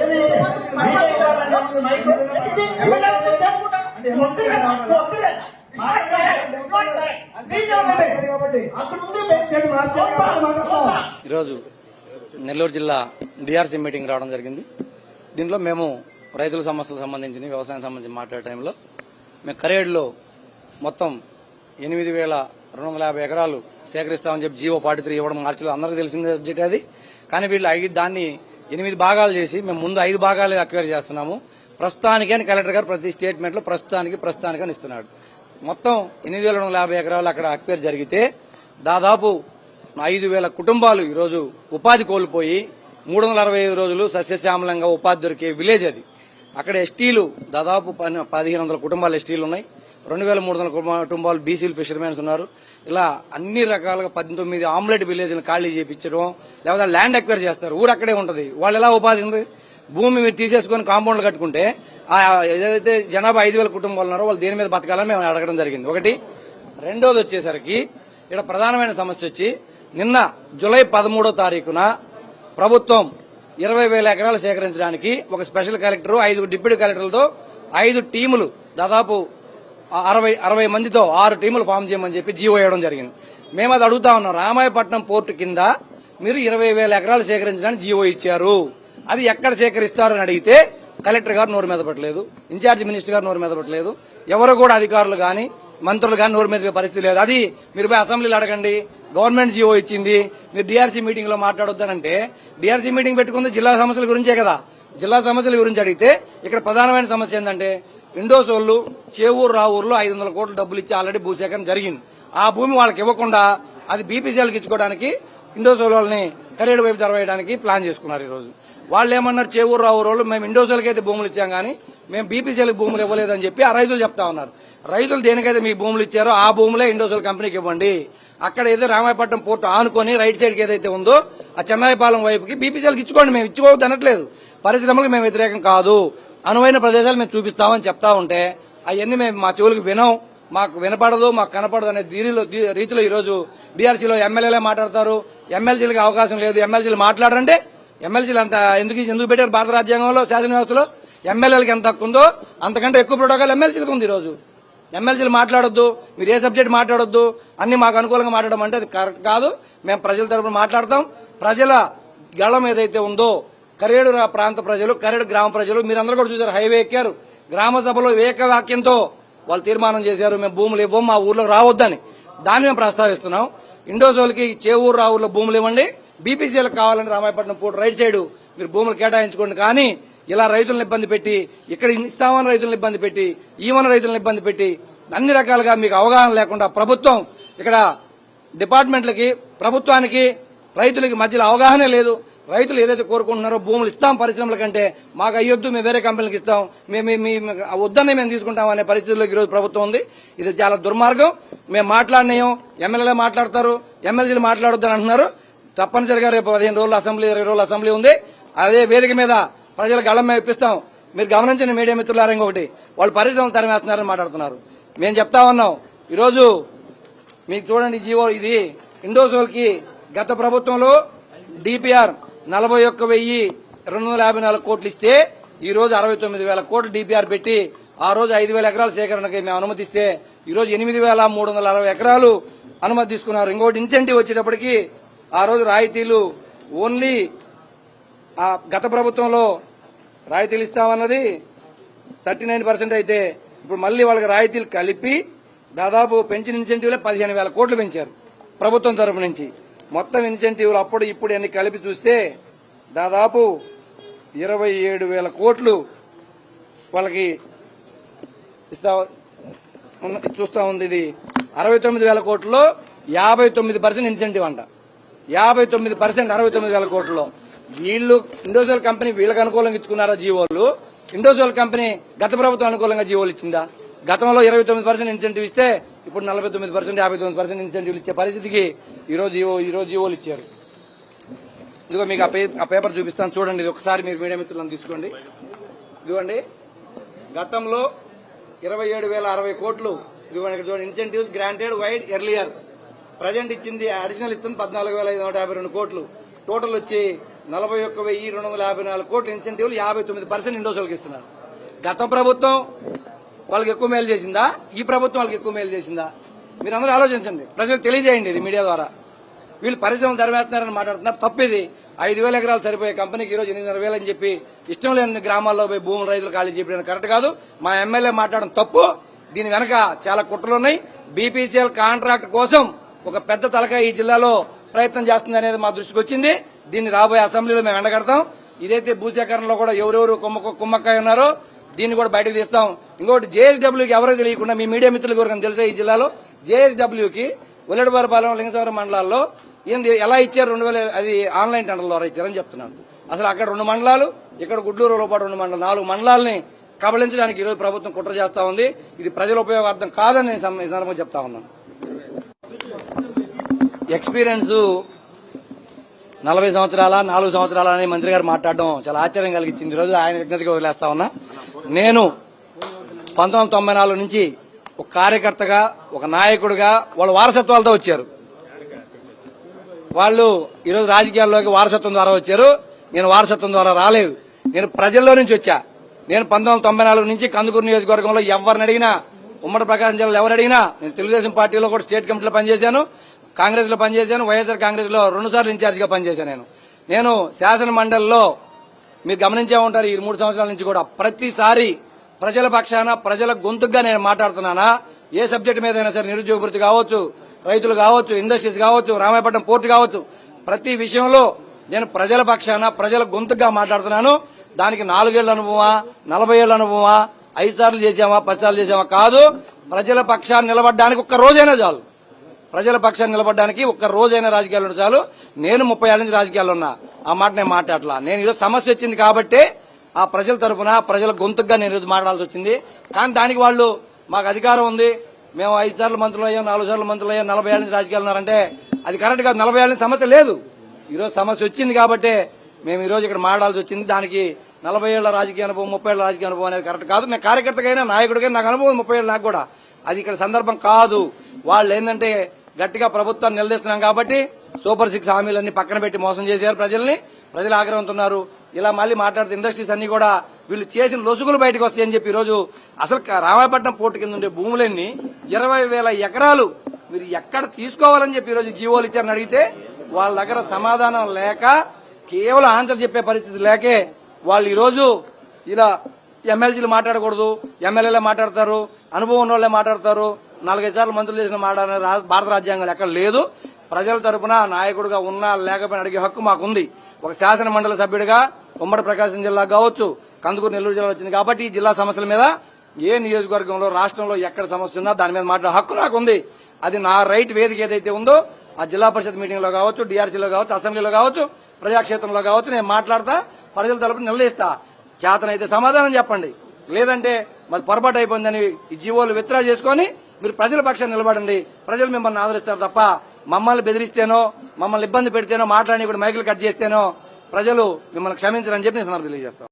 ఏమి. ఈరోజు నెల్లూరు జిల్లా డిఆర్సీ మీటింగ్ రావడం జరిగింది. దీంట్లో మేము రైతుల సమస్యలకు సంబంధించి వ్యవసాయం సంబంధించి మాట్లాడే టైంలో మేము కరేడులో మొత్తం ఎనిమిది వేల రెండు వందల యాభై ఎకరాలు సేకరిస్తామని చెప్పి జీవో ఫార్టీ త్రీ ఇవ్వడం మార్చిలో అందరికీ తెలిసిందే సబ్జెక్ట్ అది. కానీ వీళ్ళు దాన్ని ఎనిమిది భాగాలు చేసి మేము ముందు ఐదు భాగాలు అక్వైర్ చేస్తున్నాము. ప్రస్తుతానికి అని కలెక్టర్ గారు ప్రతి స్టేట్మెంట్లో ప్రస్తుతానికి ప్రస్తుతానికి అని ఇస్తున్నాడు. మొత్తం ఎనిమిది వేల రెండు వందల యాభై ఎకరాలు అక్కడ అక్వైర్ జరిగితే దాదాపు ఐదు వేల కుటుంబాలు ఈరోజు ఉపాధి కోల్పోయి మూడు వందల అరవై ఐదు రోజులు సస్యశ్యామలంగా ఉపాధి దొరికే విలేజ్ అది. అక్కడ ఎస్టీలు దాదాపు పదిహేను వందల కుటుంబాలు ఎస్టీలు ఉన్నాయి రెండు వేల మూడు వందల కుటుంబ- కుటుంబాలు బీసీలు ఫిషర్మెన్స్ ఉన్నారు. ఇలా అన్ని రకాలుగా పద్దెనిమిది ఆమ్లెట్ విలేజ్లు ఖాళీ చేయించడం లేకపోతే ల్యాండ్ ఎక్వైర్ చేస్తారు. ఊరు అక్కడే ఉంటుంది. వాళ్ళు ఎలా ఉపాధి ఉంది? భూమి మీరు తీసేసుకొని కాంపౌండ్లు కట్టుకుంటే ఏదైతే జనాభా ఐదు వేల కుటుంబాలు ఉన్నారో వాళ్ళు దేని మీద బతకాలని మేము అడగడం జరిగింది. ఒకటి రెండోది వచ్చేసరికి ఇక్కడ ప్రధానమైన సమస్య వచ్చి నిన్న జూలై పదమూడో తారీఖున ప్రభుత్వం ఇరవై వేల ఎకరాలు సేకరించడానికి ఒక స్పెషల్ కలెక్టర్ ఐదు డిప్యూటీ కలెక్టర్లతో ఐదు టీములు దాదాపు అరవై అరవై మందితో ఆరు టీములు ఫామ్ చేయమని చెప్పి జీవో వేయడం జరిగింది. మేము అది అడుగుతా ఉన్నాం. రామాయపట్నం పోర్టు కింద మీరు ఇరవై వేల ఎకరాలు సేకరించడానికి జీవో ఇచ్చారు. అది ఎక్కడ సేకరిస్తారు అని అడిగితే కలెక్టర్ గారు నోరు మీద పట్టలేదు ఇన్ఛార్జ్ మినిస్టర్ గారు నోరు మీద పట్టలేదు ఎవరు కూడా అధికారులు కానీ మంత్రులు కానీ నోరు మీద పరిస్థితి లేదు. అది మీరు పోయి అసెంబ్లీలో అడగండి. గవర్నమెంట్ జీవో ఇచ్చింది. మీరు డిఆర్సీ మీటింగ్లో మాట్లాడొద్దానంటే డిఆర్సీ మీటింగ్ పెట్టుకుంది జిల్లా సమస్యల గురించే కదా. జిల్లా సమస్యల గురించి అడిగితే ఇక్కడ ప్రధానమైన సమస్య ఏంటంటే ఇండోస్ వాళ్ళు చేవూరు రావూరులో ఐదు వందల కోట్ల డబ్బులు ఇచ్చి ఆల్రెడీ భూసేకరణ జరిగింది. ఆ భూమి వాళ్ళకి ఇవ్వకుండా అది బీపీసీఎల్కి ఇచ్చుకోవడానికి ఇండోసోల్ వాళ్ళని కరేడు వైపు జరవేయడానికి ప్లాన్ చేసుకున్నారు ఈరోజు. వాళ్ళు ఏమన్నారు చేవూరు రావూరు వాళ్ళు మేము ఇండోసోల్కి అయితే భూములు ఇచ్చాం కానీ మేము బీపీసీఎల్కి భూములు ఇవ్వలేదని చెప్పి ఆ రైతులు చెప్తా ఉన్నారు. రైతులు దేనికైతే మీకు భూములు ఇచ్చారో ఆ భూములే ఇండోసోల్ కంపెనీకి ఇవ్వండి. అక్కడ ఏదో రామాయపట్నం పోర్టు ఆనుకొని రైట్ సైడ్కి ఏదైతే ఉందో ఆ చెన్నాయిపాలెం వైపుకి బీపీసీఎల్కి ఇచ్చుకోండి మేము ఇచ్చుకోవద్దు అనట్లేదు. పరిశ్రమలకు మేము వ్యతిరేకం కాదు. అనువైన ప్రదేశాలు మేము చూపిస్తామని చెప్తా ఉంటే అవన్నీ మేము మా చెవులకు వినం మాకు వినపడదు మాకు కనపడదు అనే దీనిలో రీతిలో ఈరోజు బీఆర్సీలో ఎమ్మెల్యేలే మాట్లాడతారు. ఎమ్మెల్సీలకు అవకాశం లేదు. ఎమ్మెల్సీలు మాట్లాడరంటే ఎమ్మెల్సీలు అంత ఎందుకు ఎందుకు పెట్టారు భారత రాజ్యాంగంలో శాసన వ్యవస్థలో ఎమ్మెల్యేలకు ఎంత హక్కు ఉందో అంతకంటే ఎక్కువ ప్రోటోకాల్ ఎమ్మెల్సీలకు ఉంది ఈరోజు. రోజు ఎమ్మెల్సీలు మాట్లాడొద్దు. మీరు ఏ సబ్జెక్ట్ మాట్లాడొద్దు. అన్ని మాకు అనుకూలంగా మాట్లాడడం అంటే అది కరెక్ట్ కాదు. మేము ప్రజల తరపున మాట్లాడతాం. ప్రజల గళం ఏదైతే ఉందో కరేడు రా- ప్రాంత ప్రజలు కరేడు గ్రామ ప్రజలు మీరందరూ కూడా చూశారు హైవే ఎక్కారు. గ్రామ సభలో ఏకవాక్యంతో వాళ్ళు తీర్మానం చేశారు మేము భూములు ఇవ్వం మా ఊర్లో రావద్దని. దాన్ని మేము ప్రస్తావిస్తున్నాం. ఇండోజోల్కి చేవూరు రావుల్లో భూములు ఇవ్వండి. బీపీసీలకు కావాలని రామాయపట్నం పూట రైట్ సైడ్ మీరు భూములు కేటాయించుకోండి. కానీ ఇలా రైతులను ఇబ్బంది పెట్టి ఇక్కడ ఇస్తామని రైతులను ఇబ్బంది పెట్టి ఈమని రైతులను ఇబ్బంది పెట్టి అన్ని రకాలుగా మీకు అవగాహన లేకుండా ప్రభుత్వం ఇక్కడ డిపార్ట్మెంట్లకి ప్రభుత్వానికి రైతులకి మధ్యలో అవగాహన లేదు. రైతులు ఏదైతే కోరుకుంటున్నారో భూములు ఇస్తాం పరిశ్రమల కంటే మాకు అయ్యొద్దు మేము వేరే కంపెనీలకు ఇస్తాం మేము మీ- వద్దనే మేము తీసుకుంటాం అనే పరిస్థితిలో ఈరోజు ప్రభుత్వం ఉంది. ఇది చాలా దుర్మార్గం. మేము మాట్లాడినాం ఎమ్మెల్యేలు మాట్లాడతారు. ఎమ్మెల్సీలు మాట్లాడొద్దని అంటున్నారు. తప్పనిసరిగా రేపు పదిహేను రోజులు అసెంబ్లీ ఇరవై రోజులు అసెంబ్లీ ఉంది. అదే వేదిక మీద ప్రజలకు గళం మేపిస్తాం. ఇప్పిస్తాం మీరు గమనించిన మీడియా మిత్రులారా ఇంకొకటి. వాళ్ళు పరిశ్రమలు తరిమేస్తున్నారని మాట్లాడుతున్నారు. మేము చెప్తా ఉన్నాం. ఈరోజు మీకు చూడండి జీవో ఇది ఇండోసోల్కి గత ప్రభుత్వంలో డిపిఆర్ నలభై ఒక్క వెయ్యి రెండు వందల యాభై నాలుగు కోట్లు ఇస్తే ఈ రోజు అరవై తొమ్మిది వేల కోట్లు డిపిఆర్ పెట్టి ఆ రోజు ఐదు వేల ఎకరాల సేకరణకి మేము అనుమతిస్తే ఈ రోజు ఎనిమిది వేల మూడు వందల అరవై ఎకరాలు అనుమతి తీసుకున్నారు. ఇంకోటి ఇన్సెంటివ్ వచ్చేటప్పటికి ఆ రోజు రాయితీలు ఓన్లీ ఆ గత ప్రభుత్వంలో రాయితీలు ఇస్తామన్నది థర్టీ నైన్ పర్సెంట్ అయితే ఇప్పుడు మళ్ళీ వాళ్ళకి రాయితీలు కలిపి దాదాపు పెంచిన ఇన్సెంటివ్లే పదిహేను వేల కోట్లు పెంచారు ప్రభుత్వం తరపు నుంచి. మొత్తం ఇన్సెంటివ్లు అప్పుడు ఇప్పుడు అన్ని కలిపి చూస్తే దాదాపు ఇరవై ఏడు వేల కోట్లు వాళ్ళకి ఇస్తా ఉన్న- చూస్తా ఉంది ఇది. అరవై తొమ్మిది వేల కోట్లలో యాభై తొమ్మిది పర్సెంట్ ఇన్సెంటివ్ అంట. యాభై తొమ్మిది పర్సెంట్ అరవై తొమ్మిది వేల కోట్లలో. వీళ్ళు ఇండోజువల్ కంపెనీ వీళ్ళకి అనుకూలంగా ఇచ్చుకున్నారా జీవోలు? ఇండోజువల్ కంపెనీ గత ప్రభుత్వం అనుకూలంగా జీవోలు ఇచ్చిందా? గతంలో ఇరవై తొమ్మిది పర్సెంట్ ఇన్సెంటివ్ ఇస్తే ఇప్పుడు నలభై తొమ్మిది పర్సెంట్ యాభై తొమ్మిది పర్సెంట్ ఇన్సెంటివ్లు ఇచ్చే పరిస్థితికి ఈరోజు రోజు జీవో ఈ జీవోలు ఇచ్చారు. ఇదిగో మీకు ఆ ఆ పేపర్ చూపిస్తాను. చూడండి ఇది ఒకసారి మీరు మీడియా మిత్రులను తీసుకోండి. ఇదిగోండి గతంలో ఇరవై ఏడు వేల అరవై కోట్లు ఇదిగోండి ఇక్కడ చూడండి incentives granted wide earlier present ఇచ్చింది అడిషనల్ ఇస్తుంది పద్నాలుగు వేల ఐదు వందల యాభై రెండు కోట్లు. టోటల్ వచ్చి నలభై ఒక్క వెయ్యి రెండు వందల యాభై నాలుగు కోట్ల. ఇన్సెంటివ్లు యాభై తొమ్మిది పర్సెంట్ ఇండోసోల్కి ఇస్తున్నారు. గత ప్రభుత్వం వాళ్ళకి ఎక్కువ మేలు చేసిందా? ఈ ప్రభుత్వం వాళ్ళకి ఎక్కువ మేలు చేసిందా? మీరు అందరూ ఆలోచించండి. ప్రజలకు తెలియజేయండి ఇది మీడియా ద్వారా. వీళ్ళు పరిశ్రమలు ధరవేస్తున్నారని మాట్లాడుతున్నారు. తప్పిది. ఐదు వేల ఎకరాలు సరిపోయే కంపెనీకి ఈరోజు ఎనిమిదిన్నర వేలు అని చెప్పి ఇష్టం లేని గ్రామాల్లో పోయి భూములు రైతులు ఖాళీ చేయడం కరెక్ట్ కాదు. మా ఎమ్మెల్యే మాట్లాడడం తప్పు. దీని వెనక చాలా కుట్రలు ఉన్నాయి. బీపీసీఎల్ కాంట్రాక్ట్ కోసం ఒక పెద్ద తలకాయ ఈ జిల్లాలో ప్రయత్నం చేస్తుంది అనేది మా దృష్టికి వచ్చింది. దీన్ని రాబోయే అసెంబ్లీలో మేము ఎండగడతాం ఇదైతే భూసేకరణలో కూడా ఎవరెవరు కుమ్మక్క కుమ్మక్కాయ ఉన్నారో దీన్ని కూడా బయటకు తీస్తాం. ఇంకోటి జేఎస్డబ్ల్యూకి ఎవరో తెలియకుండా మీ మీడియా మిత్రులు ఎవరికైనా తెలుసా ఈ జిల్లాలో? జేఎస్డబ్ల్యూకి ఉల్లడివారిపాలెం లింగసవరం మండలాల్లో ఏంది ఎలా ఇచ్చారు రెండు వేల అది ఆన్లైన్ టెండర్ ద్వారా ఇచ్చారని చెప్తున్నాను. అసలు అక్కడ రెండు మండలాలు ఇక్కడ గుడ్లూరు లోపాటు రెండు మండలాలు నాలుగు మండలాల్ని కబలించడానికి ఈరోజు ప్రభుత్వం కుట్ర చేస్తా ఉంది. ఇది ప్రజల ఉపయోగార్థం కాదని నేను సందర్భంగా చెప్తా ఉన్నాను. ఎక్స్పీరియన్స్ నలభై సంవత్సరాల నాలుగు సంవత్సరాల అని మంత్రి గారు మాట్లాడడం చాలా ఆశ్చర్యం కలిగించింది. ఈ రోజు ఆయన విజ్ఞతగా వదిలేస్తా ఉన్నా. నేను పంతొమ్మిది తొంభై నాలుగు నుంచి ఒక కార్యకర్తగా ఒక నాయకుడిగా వాళ్ళ వారసత్వాలతో వచ్చారు. వాళ్ళు ఈరోజు రాజకీయాల్లోకి వారసత్వం ద్వారా వచ్చారు. నేను వారసత్వం ద్వారా రాలేదు. నేను ప్రజల్లో నుంచి వచ్చా. నేను పంతొమ్మిది తొంభై నాలుగు నుంచి కందుకూరు నియోజకవర్గంలో ఎవరిని అడిగినా ఉమ్మడి ప్రకాశం జిల్లాలో ఎవరు అడిగినా నేను తెలుగుదేశం పార్టీలో కూడా స్టేట్ కమిటీలో పనిచేశాను. కాంగ్రెస్లో పనిచేశాను. వైఎస్ఆర్ కాంగ్రెస్లో రెండు సార్లు ఇన్ఛార్జ్గా పనిచేశాను నేను. నేను శాసన మండలిలో మీరు గమనించే ఉంటారు ఈ మూడు సంవత్సరాల నుంచి కూడా ప్రతిసారి ప్రజల పక్షాన ప్రజల గొంతుగా నేను మాట్లాడుతున్నానా? ఏ సబ్జెక్ట్ మీద సరే నిరుద్యోగ కావచ్చు రైతులు కావచ్చు ఇండస్ట్రీస్ కావచ్చు రామాయపట్నం పోర్టు కావచ్చు ప్రతి విషయంలో నేను ప్రజల పక్షాన ప్రజల గొంతుగా మాట్లాడుతున్నాను. దానికి నాలుగేళ్ళ అనుభవమా నలభై ఏళ్ళ అనుభవమా ఐదు సార్లు చేసామా పది సార్లు చేసామా కాదు. ప్రజల పక్షాన్ని నిలబడడానికి ఒక్క రోజైనా చాలు. ప్రజల పక్షాన్ని నిలబడడానికి ఒక్క రోజైనా రాజకీయాలు చాలు. నేను ముప్పై ఏళ్ళ నుంచి రాజకీయాలు ఉన్నా. ఆ మాట నేను మాట్లాడలా. నేను ఈరోజు సమస్య వచ్చింది కాబట్టి ఆ ప్రజల తరపున ప్రజల గొంతుగా నేను ఈరోజు మాట్లాడాల్సి వచ్చింది. కానీ దానికి వాళ్ళు మాకు అధికారం ఉంది. మేము ఐదు సార్లు మంత్రులు అయ్యాం నాలుగు సార్లు మంత్రులు అయ్యాం నలభై ఏళ్ళ నుంచి రాజకీయాలు ఉన్నారంటే అది కరెక్ట్ కాదు. నలభై ఏళ్ళ సమస్య లేదు. ఈరోజు సమస్య వచ్చింది కాబట్టి మేము ఈరోజు ఇక్కడ మాట్లాడాల్సి వచ్చింది. దానికి నలభై ఏళ్ళ రాజకీయ అనుభవం ముప్పై ఏళ్ళ రాజకీయ అనుభవం అనేది కరెక్ట్ కాదు. నేను కార్యకర్తకైనా నాయకుడికైనా నాకు అనుభవం ముప్పై ఏళ్ళు నాకు కూడా. అది ఇక్కడ సందర్భం కాదు. వాళ్ళు ఏంటంటే గట్టిగా ప్రభుత్వాన్ని నిలదీస్తున్నాం కాబట్టి సూపర్ సిక్స్ హామీలన్నీ పక్కన పెట్టి మోసం చేశారు ప్రజల్ని. ప్రజలు ఆగ్రహంతున్నారు ఇలా మళ్ళీ మాట్లాడుతూ ఇండస్ట్రీస్ అన్ని కూడా వీళ్ళు చేసిన లొసుగులు బయటకు వస్తాయని చెప్పి ఈరోజు రోజు అసలు రామాయపట్నం పోర్టు కింద ఉండే భూములన్నీ ఇరవై వేల ఎకరాలు మీరు ఎక్కడ తీసుకోవాలని చెప్పి ఈరోజు రోజు జీవోలు ఇచ్చారని అడిగితే వాళ్ళ దగ్గర సమాధానం లేక కేవలం ఆన్సర్ చెప్పే పరిస్థితి లేకే వాళ్ళు ఈరోజు ఇలా ఎమ్మెల్సీలు మాట్లాడకూడదు ఎమ్మెల్యేలే మాట్లాడతారు అనుభవం ఉన్న వాళ్ళే మాట్లాడతారు నాలుగైదు సార్లు మంత్రులు చేసిన మాట భారత రాజ్యాంగం ఎక్కడ లేదు. ప్రజల తరపున నాయకుడిగా ఉన్నా లేకపోయినా అడిగే హక్కు మాకుంది. ఒక శాసన మండలి సభ్యుడిగా ఉమ్మడి ప్రకాశం జిల్లా కావచ్చు కందుకూరు నెల్లూరు జిల్లా వచ్చింది కాబట్టి ఈ జిల్లా సమస్యల మీద ఏ నియోజకవర్గంలో రాష్ట్రంలో ఎక్కడ సమస్య ఉన్నా దాని మీద మాట్లాడే హక్కు నాకుంది. అది నా రైట్ వేదిక ఏదైతే ఉందో ఆ జిల్లా పరిషత్ మీటింగ్లో కావచ్చు డిఆర్సీలో కావచ్చు అసెంబ్లీలో కావచ్చు ప్రజాక్షేత్రంలో కావచ్చు నేను మాట్లాడతా ప్రజల తరపున నిలదీస్తా చేతనైతే సమాధానం చెప్పండి. లేదంటే మరి పొరపాటు అయిపోయిందని ఈ జీవోలు విత్డ్రా చేసుకొని మీరు ప్రజల పక్షాన్ని నిలబడండి. ప్రజలు మిమ్మల్ని ఆదరిస్తారు తప్ప మమ్మల్ని బెదిరిస్తేనో మమ్మల్ని ఇబ్బంది పెడితేనో మాట్లాడి కూడా మైకులు కట్ చేస్తేనో ప్రజలు మిమ్మల్ని క్షమించరని చెప్పి నేను సందర్భం తెలియజేస్తాను